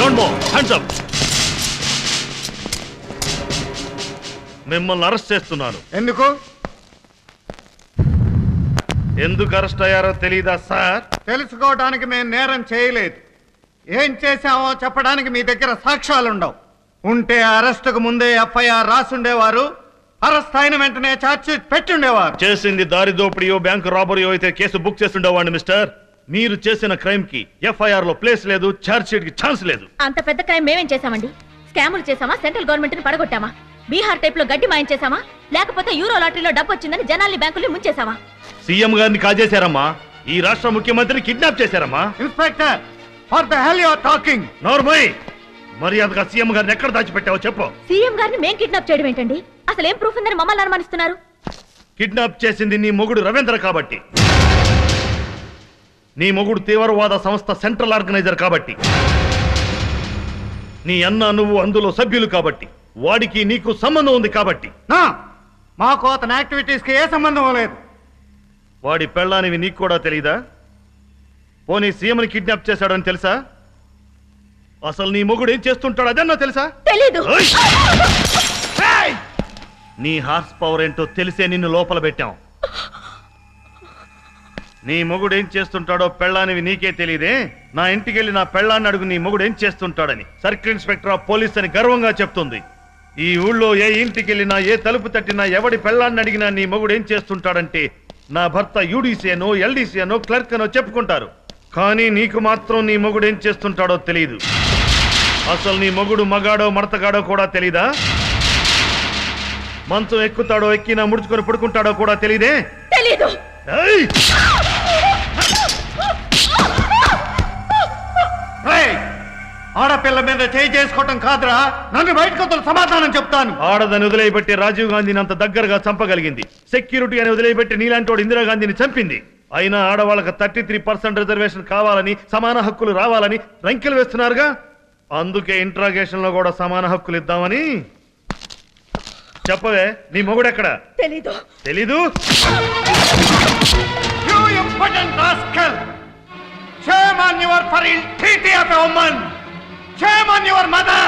Don't move hands up మిమ్మల్ని arrest చేస్తున్నాను. ఎందుకు? ఎందుకు అరెస్ట్ అయ్యారో తెలీదా సార్? తెలుసుకోవడానికి మేము నేరం చేయలేదు. ఏం చేశామో చెప్పడానికి మీ దగ్గర సాక్ష్యాలుండవు. ఉంటే అరెస్టుకు ముందే ఎఫ్ఐఆర్ రాసుండేవారు అరెస్ట్ అయిన వెంటనే ఛార్జ్షీట్ పెట్టుండేవారు. చేసింది దారి దోపిడియో బ్యాంకు రాబరీయో అయితే కేసు బుక్ చేస్తుండేవాడిని మిస్టర్. మీరు చేసిన క్రైమ్కి ఎఫ్ఐఆర్లో ప్లేస్ లేదు ఛార్జ్ షీట్కి ఛాన్స్ లేదు. అంత పెద్ద క్రైమ్ మేమేం చేశామండి? స్కాములు చేశామా? సెంట్రల్ గవర్నమెంట్ని పడగొట్టామా? బీహార్ టైప్లో గడ్డి మాయం చేశామా? లేకపోతే యూరో లాటరీలో డబ్బు వచ్చిందని జనాల్ని బ్యాంకుల్ని ముంచేశామా? సీఎం గారిని కాజేశారమ్మా. ఈ రాష్ట్ర ముఖ్యమంత్రిని kidnap చేశారమ్మా. Inspector for the hell you're talking నోర్మయ్ మర్యాదగా సీఎం గారిని ఎక్కడ దాచిపెట్టావో చెప్పు. సీఎం గారిని మేం కిడ్నాప్ చేయడం ఏంటండి? అసలు ఏం ప్రూఫ్ ఉందని మమ్మల్ని అనుమానిస్తున్నారు? కిడ్నాప్ చేసింది నీ మొగుడు రవీంద్ర కాబట్టి. నీ మొగుడు తీవ్రవాద సంస్థ సెంట్రల్ ఆర్గనైజర్ కాబట్టి. నీ అన్న నువ్వు అందులో సభ్యులు కాబట్టి. వాడికి నీకు సంబంధం ఉంది కాబట్టి. నా! మాకు అతని యాక్టివిటీస్కి ఏ సంబంధం లేదు. వాడి పెళ్ళానివి నీకు కూడా తెలీదా? పోనీ సీఎంని కిడ్నాప్ చేశాడని తెలుసా? అసలు నీ మొగుడు ఏం చేస్తుంటాడు అదన్నా తెలుసా? తెలీదు. ఓయ్! నీ హార్స్ పవర్ ఏంటో తెలిసే నిన్ను లోపల పెట్టాం. నీ మొగుడు ఏం చేస్తుంటాడో పెళ్ళానివి నీకే తెలియదే నా ఇంటికి వెళ్ళి నా పెళ్ళాన్ని అడుగు నీ మొగుడు ఏం చేస్తుంటాడని. సర్కిల్ ఇన్స్పెక్టర్ ఆఫ్ పోలీస్ అని గర్వంగా చెప్తుంది. ఈ ఊళ్ళో ఏ ఇంటికి వెళ్ళినా ఏ తలుపు తట్టినా ఎవడి పెళ్ళాన్ని అడిగినా నీ మొగుడు ఏం చేస్తుంటాడంటే నా భర్త యూడీసీ అనో క్లర్క్ అనో చెప్పుకుంటారు. కానీ నీకు మాత్రం నీ మొగుడు ఏం చేస్తుంటాడో తెలియదు అసలు నీ మొగుడు మగాడో మడతగాడో కూడా తెలీదా? మంచం ఎక్కుతాడో ఎక్కినా ముడుచుకొని పడుకుంటాడో కూడా తెలియదే తెలీదు. ఆడపిల్ల మీద చేయి చేసుకోవటం కాదురా. నన్ను బయటకు సమాధానం చెప్తాను. ఆడదని వదిలేయబెట్టి రాజీవ్ గాంధీని అంత దగ్గరగా చంపగలిగింది. సెక్యూరిటీ అని వదిలేయబెట్టి నీలాంటోడు ఇందిరాగాంధీని చంపింది. అయినా ఆడవాళ్ళకి థర్టీ త్రీ పర్సెంట్ రిజర్వేషన్ కావాలని సమాన హక్కులు రావాలని రంకెలు వేస్తున్నారుగా? అందుకే ఇంట్రాగేషన్లో కూడా సమాన హక్కులు ఇద్దామని. చెప్పవే నీ మొగుడెక్కడ? తెలీదు. తెలీదు? You impotent rascal! Shame on your for ill-treaty of a woman! Shame on your mother!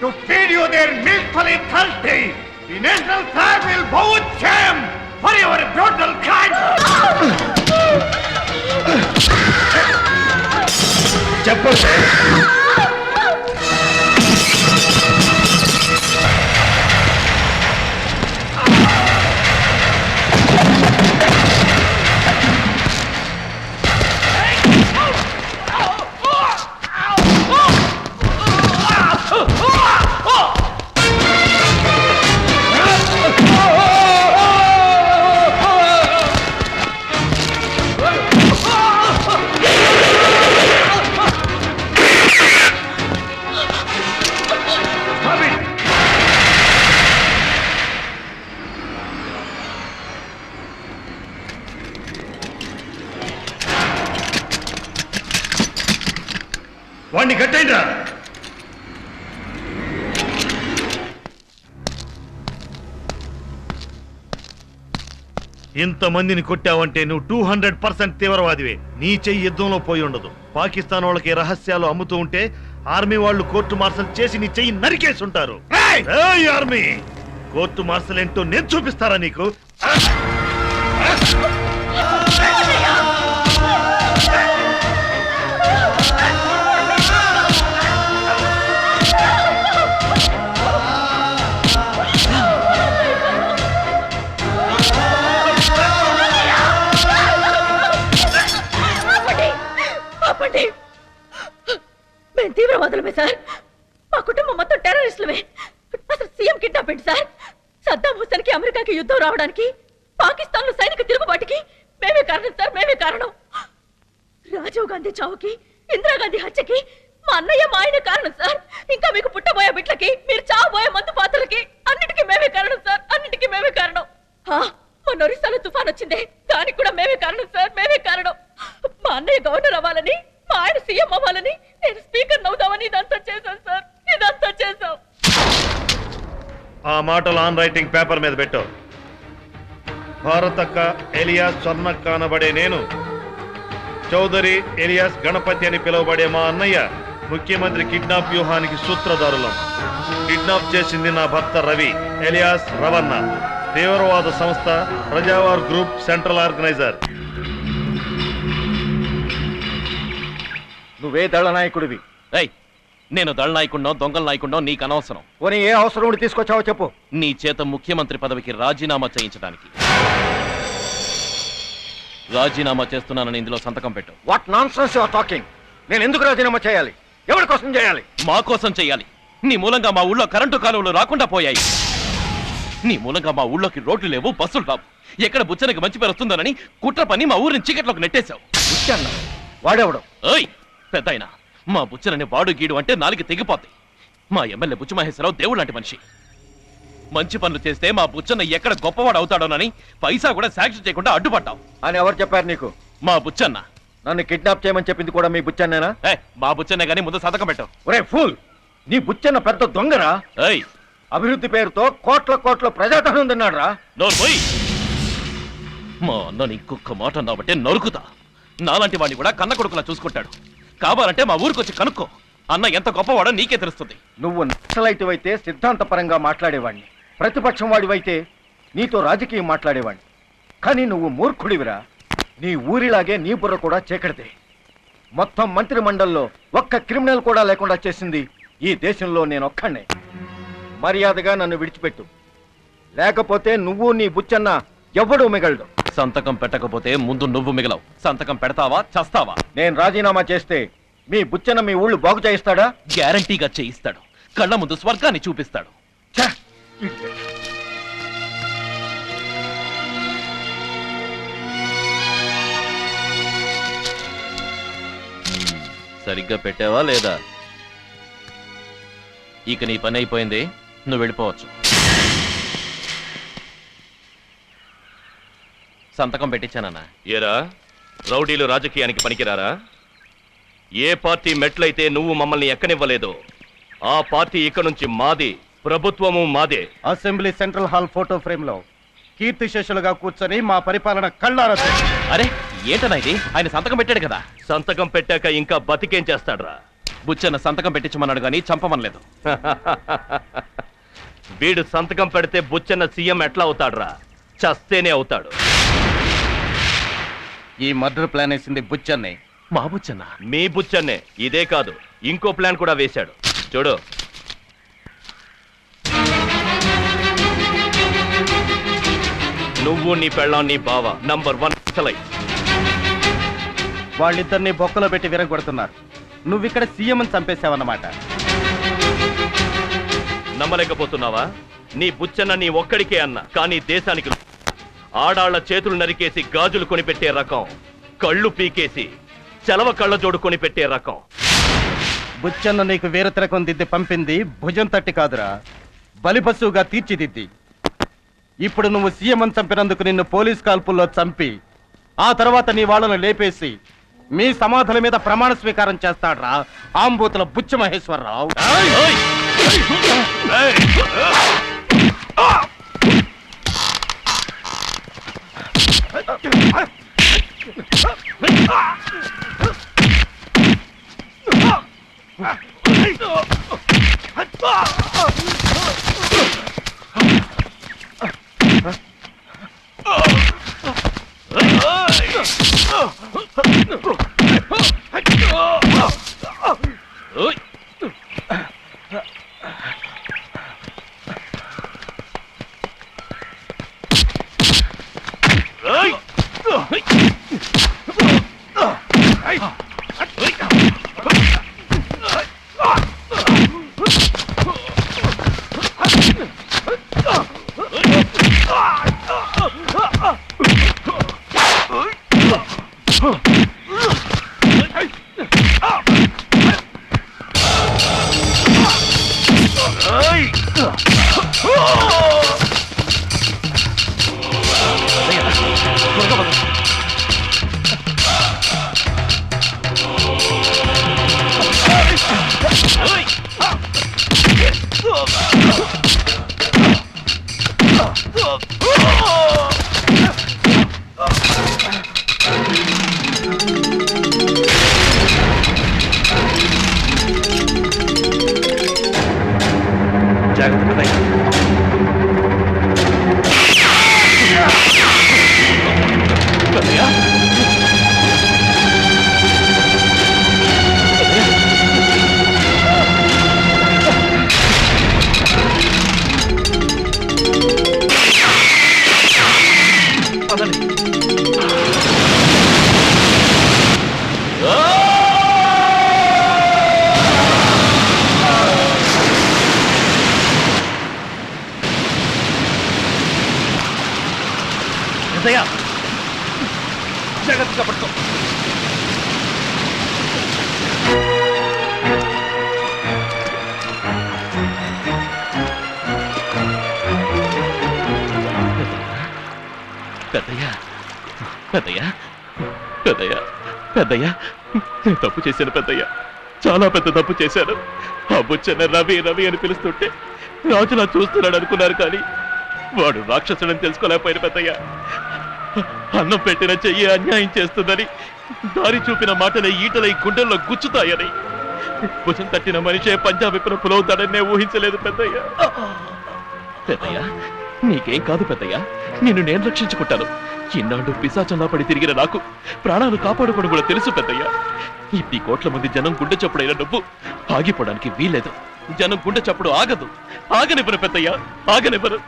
To feed you their milkfully thirsty! The national flag will bow with shame for your brutal crime! చెప్పవే ఇంతమందిని కొట్టావంటే నువ్వు two hundred percent తీవ్రవాదివే. నీ చెయ్యి యుద్ధంలో పోయి ఉండదు. పాకిస్తాన్ వాళ్ళకి రహస్యాలు అమ్ముతూ ఉంటే ఆర్మీ వాళ్ళు కోర్టు మార్షల్ చేసి నీ చెయ్యి నరికేసి ఉంటారు ఆర్మీ! కోర్టు మార్షల్ ఏంటో నేను చూపిస్తారా నీకు? హుసేన్ యుద్ధం రావడానికి పాకిస్తాన్లో సైనిక తిరుగుబాటుకి మేమే కారణం సార్ మేమే కారణం. రాజీవ్ గాంధీ చావుకి ఇందిరాగాంధీ హత్యకి మా అన్నయ్య మా ఆయన కారణం సార్. ఇంకా మీకు పుట్టబోయే బిడ్లకి మీరు చావబోయే మందు పాత్రలకి అన్నిటికీ మేమే కారణం సార్ అన్నిటికీ మేమే కారణం. మొన్న ఒరిస్సాలో తుఫాన్ వచ్చిందే దానికి కూడా మేమే కారణం సార్ మేమే కారణం. మా అన్నయ్య గవర్నర్ అవ్వాలని మా ఆయన సీఎం అవ్వాలని నేను స్పీకర్ అవుదామని ఇదంతా చేశాను సార్ ఇదంతా చేశాం ఆ మాటలు ఆన్ రైటింగ్ పేపర్ మీద పెట్టు. భారతక్క ఎలియాస్ స్వర్ణక్క అనబడే నేను చౌదరి ఎలియాస్ గణపతి అని పిలువబడే మా అన్నయ్య ముఖ్యమంత్రి కిడ్నాప్ వ్యూహానికి సూత్రధారులం. కిడ్నాప్ చేసింది నా భర్త రవి ఎలియాస్ రవణ తీవ్రవాద సంస్థ ప్రజావార్ గ్రూప్ సెంట్రల్ ఆర్గనైజర్. నువ్వే దళ నాయకుడివి ఏయ్ నేను దళ నాయకుండో దొంగల నాయకుండో నీకు అనవసరం. పోనీ ఏ అవసరం ఉండి తీసుకొచ్చావో చెప్పు. నీ చేత ముఖ్యమంత్రి పదవికి రాజీనామా చేయించడానికి. రాజీనామా చేస్తున్నానని ఇందులో సంతకం పెట్టు. What nonsense your talking నేను ఎందుకు రాజీనామా చేయాలి? ఎవరి కోసం చేయాలి? మా కోసం చెయ్యాలి నీ మూలంగా మా ఊళ్ళో కరెంటు కాలువలు రాకుండా పోయాయి. నీ మూలంగా మా ఊళ్ళోకి రోడ్లు లేవు బస్సులు రావు. ఎక్కడ బుచ్చనకి మంచి పేరు వస్తుందోనని కుట్ర పని మా ఊరిని చీకట్లోకి నెట్టేశావు. వాడెవడు? ఏయ్ పెద్దాయన. మా బుచ్చనని వాడు గీడు అంటే నాలుగు తెగిపోతాయి. మా ఎమ్మెల్యే బుచ్చు మహేశ్వరరావు దేవుడు లాంటి మనిషి. మంచి పనులు చేస్తే మా బుచ్చన్న ఎక్కడ గొప్పవాడు అవుతాడోనని పైసా కూడా సాక్షి చేయకుండా అడ్డుపడ్డావు. అని ఎవరు చెప్పారు నీకు? మా బుచ్చన్న. నన్ను కిడ్నాప్ చేయమని చెప్పింది కూడా మీ బుచ్చాన్నేనా? ఏ మా బుచ్చన్నే గానీ ముందు సంతకం పెట్టు. ఒరే ఫూల్! నీ బుచ్చన్న పెద్ద దొంగరా? ఏయ్! అభివృద్ధి పేరుతో కోట్ల కోట్ల ప్రజాధనం తిన్నాడు రా నోరు పోయి మా అన్నని ఇంకొక మాట అన్నావంటే నరుకుతా. నాలాంటి వాడిని కూడా కన్న కొడుకులా చూసుకుంటాడు. కావాలంటే మా ఊరికొచ్చి కనుక్కో. అన్న ఎంత గొప్పవాడో నీకే తెలుస్తుంది. నువ్వు నక్సలైట్ సిద్ధాంతపరంగా మాట్లాడేవాడిని ప్రతిపక్షం వాడివైతే నీతో రాజకీయం మాట్లాడేవాడిని కానీ నువ్వు మూర్ఖుడివిరా. నీ ఊరిలాగే నీ బుర్ర కూడా చీకటిదే. మొత్తం మంత్రి మండల్లో ఒక్క క్రిమినల్ కూడా లేకుండా చేసింది ఈ దేశంలో నేను ఒక్కడే మర్యాదగా నన్ను విడిచిపెట్టు. లేకపోతే నువ్వు నీ బుచ్చన్న ఎవ్వడూ మిగలడు సంతకం పెట్టకపోతే ముందు నువ్వు మిగలవు. సంతకం పెడతావా చస్తావా? నేను రాజీనామా చేస్తే మీ బుచ్చన్న మీ ఊళ్ళు బాగు చేయిస్తాడా? గ్యారంటీగా చేయిస్తాడు. కళ్ళ ముందు స్వర్గాన్ని చూపిస్తాడు. సరిగ్గా పెట్టావా లేదా? ఇక నీ పని అయిపోయింది నువ్వు వెళ్ళిపోవచ్చు. సంతకం పెట్టించానన్నా. ఏరా? రౌడీలు రాజకీయానికి పనికిరారా? ఏ పార్టీ మెట్లయితే నువ్వు మమ్మల్ని ఎక్కనివ్వలేదో ఆ పార్టీ ఇక నుంచి మాది ప్రభుత్వము మాదే. అసెంబ్లీ సెంట్రల్ హాల్ ఫోటో ఫ్రేమ్లో కీర్తి శేషులుగా కూర్చొని మా పరిపాలన కళ్ళారా అరే ఏంటన్నా ఇది? ఆయన సంతకం పెట్టాడు కదా. సంతకం పెట్టాక ఇంకా బతికేం చేస్తాడ్రా? బుచ్చన్న సంతకం పెట్టించమన్నాడు కానీ చంపమనలేదు. వీడు సంతకం పెడితే బుచ్చన్న సీఎం ఎట్లా అవుతాడ్రా? చస్తేనే అవుతాడు. ఈ మర్డర్ ప్లాన్ వేసింది బుచ్చన్నే. మా బుచ్చన్న? మీ బుచ్చన్నే. ఇదే కాదు ఇంకో ప్లాన్ కూడా వేశాడు. చూడు. నువ్వు నీ పెళ్ళాం నీ బావ నంబర్ వన్ వాళ్ళిద్దరిని బొక్కలో పెట్టి విరగొడుతున్నారు నువ్వు ఇక్కడ సీఎం అని చంపేశావన్నమాట. నమ్మలేకపోతున్నావా? నీ బుచ్చన్న నీ ఒక్కడికే అన్న కానీ దేశానికి ఆడాళ్ళ చేతులు నరికేసి గాజులు కొనిపెట్టే రకం కళ్ళు పీకేసి చలవ కళ్ళ జోడు కొనిపెట్టే రకం. బుచ్చన్న నీకు వేరే తిరకం దిద్ది పంపింది భుజం తట్టి కాదురా. బలిపశువుగా తీర్చిదిద్ది. ఇప్పుడు నువ్వు సీఎం అని చంపినందుకు నిన్ను పోలీస్ కాల్పుల్లో చంపి ఆ తర్వాత నీ వాళ్ళను లేపేసి మీ సమాధుల మీద ప్రమాణ స్వీకారం చేస్తాడ్రా ఆంబూతుల బుచ్చ మహేశ్వరరావు. ఓయ్! పదండి పెద్దయ్య. పెద్దయ్య. పెద్దయ్య. నేను తప్పు చేశాను పెద్దయ్య. చాలా పెద్ద తప్పు చేశాను. ఆ బుచ్చన్న రవి రవి అని పిలుస్తుంటే రాజులా చూస్తున్నాడు అనుకున్నారు కానీ వాడు రాక్షసుడని తెలుసుకోలేకపోయిన పెద్దయ్య. అన్నం పెట్టిన చెయ్యి అన్యాయం చేస్తుందని దారి చూపిన మాటలే ఈటలై గుండెల్లో గుచ్చుతాయని. భుజం తట్టిన మనిషే పంజాబీ విప్పున పులవుతాడని ఊహించలేదు పెద్దయ్య. పెద్దయ్య నీకేం కాదు పెద్దయ్య. నిన్ను నేను రక్షించుకుంటాను. ఇన్నాళ్ళు పిశాచంలా పడి తిరిగిన నాకు ప్రాణాలు కాపాడుకోవడం కూడా తెలుసు పెద్దయ్య. ఇన్ని కోట్ల మంది జనం గుండె చప్పుడైన నువ్వు ఆగిపోవడానికి వీలేదు జనం గుండె చప్పుడు ఆగదు. ఆగనివ్వరు పెద్దయ్య. ఆగనివ్వరు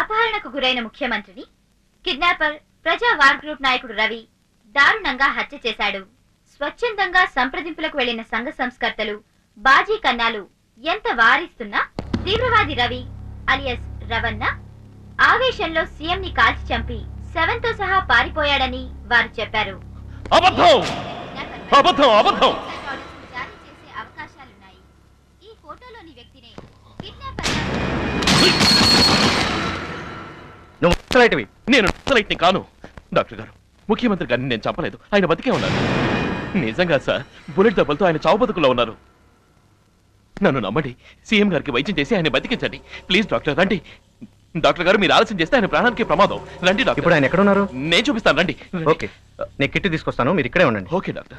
అపహరణకు గురైన ముఖ్యమంత్రిని కిడ్నాపర్ ప్రజా వార్ గ్రూప్ నాయకుడు రవి దారుణంగా హత్య చేశాడు. స్వచ్ఛందంగా సంప్రదింపులకు వెళ్ళిన సంఘ సంస్కర్తలు బాజీ కన్నాలు ఎంత వారిస్తున్నా తీవ్రవాది రవి అలియస్ రవణ ఆవేశంలో సీఎం ని కాల్చి చంపి శవంతో సహా పారిపోయాడని వారు చెప్పారు. అబద్ధం! అబద్ధం అబద్ధం! జారీ చేసే అవకాశాలున్నాయి ఈ ఫోటోలోని వ్యక్తినే కిడ్నాపర్ నువ్వు ముసలాయిటివి. నేను నక్సలైట్ని కాను. డాక్టర్ గారు ముఖ్యమంత్రి గారిని నేను చంపలేదు. ఆయన బతికే ఉన్నారు. నిజంగా సార్ బుల్లెట్ దెబ్బలతో ఆయన చావు బతుకులో ఉన్నారు. నన్ను నమ్మండి. సీఎం గారికి వైద్యం చేసి ఆయన బతికించండి. ప్లీజ్ డాక్టర్ రండి. డాక్టర్ గారు మీరు ఆలస్యం చేస్తే ఆయన ప్రాణానికి ప్రమాదం. రండి డాక్టర్. ఇప్పుడు ఆయన ఎక్కడ ఉన్నారు నేను చూపిస్తాను రండి. ఓకే. నేను కిట్టి తీసుకొస్తాను మీరు ఇక్కడే ఉండండి. Okay doctor.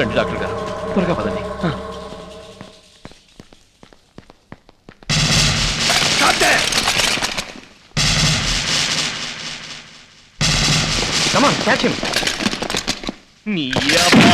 రండి డాక్టర్ గారు. త్వరగా పదండి. ఆ. కమాన్ క్యాచ్ హిమ్ నీ అబ్బా